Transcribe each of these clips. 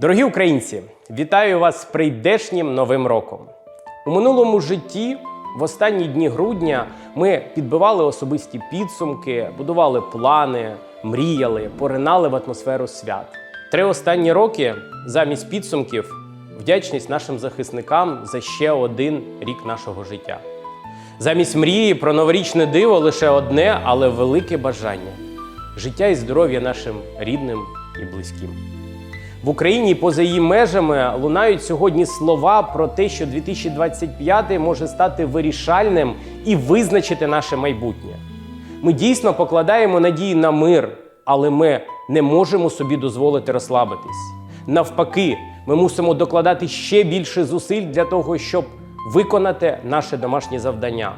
Дорогі українці, вітаю вас з прийдешнім новим роком. У минулому житті, в останні дні грудня, ми підбивали особисті підсумки, будували плани, мріяли, поринали в атмосферу свят. Три останні роки замість підсумків вдячність нашим захисникам за ще один рік нашого життя. Замість мрії про новорічне диво лише одне, але велике бажання життя і здоров'я нашим рідним і близьким. В Україні поза її межами лунають сьогодні слова про те, що 2025 може стати вирішальним і визначити наше майбутнє. Ми дійсно покладаємо надії на мир, але ми не можемо собі дозволити розслабитись. Навпаки, ми мусимо докладати ще більше зусиль для того, щоб виконати наше домашнє завдання.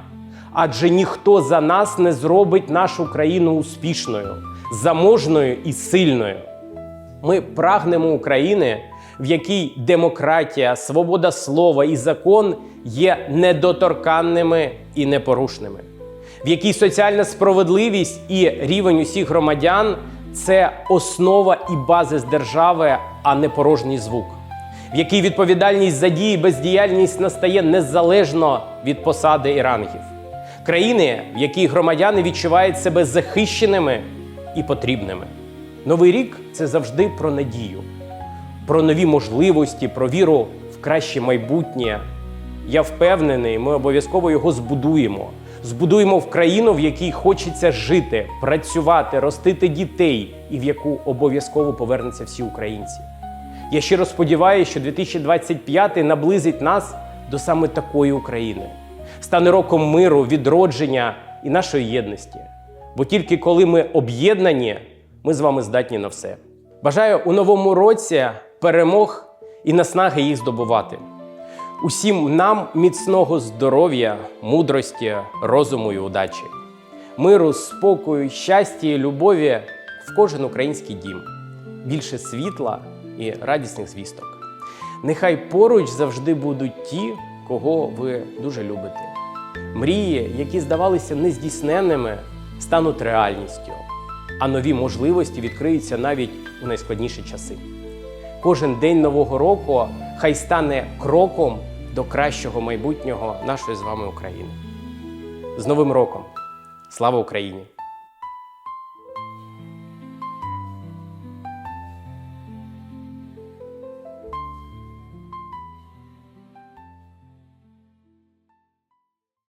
Адже ніхто за нас не зробить нашу країну успішною, заможною і сильною. Ми прагнемо України, в якій демократія, свобода слова і закон є недоторканними і непорушними, в якій соціальна справедливість і рівень усіх громадян це основа і базис держави, а не порожній звук, в якій відповідальність за дії і бездіяльність настає незалежно від посади і рангів, країни, в якій громадяни відчувають себе захищеними і потрібними. Новий рік це завжди про надію, про нові можливості, про віру в краще майбутнє. Я впевнений, ми обов'язково його збудуємо. Збудуємо в країну, в якій хочеться жити, працювати, ростити дітей і в яку обов'язково повернуться всі українці. Я щиро сподіваюся, що 2025 наблизить нас до саме такої України, стане роком миру, відродження і нашої єдності. Бо тільки коли ми об'єднані, ми з вами здатні на все. Бажаю у новому році перемог і наснаги їх здобувати. Усім нам міцного здоров'я, мудрості, розуму і удачі, миру, спокою, щастя і любові в кожен український дім, більше світла і радісних звісток. Нехай поруч завжди будуть ті, кого ви дуже любите. Мрії, які здавалися нездійсненними, стануть реальністю, а нові можливості відкриються навіть у найскладніші часи. Кожен день нового року хай стане кроком до кращого майбутнього нашої з вами України. З Новим роком! Слава Україні!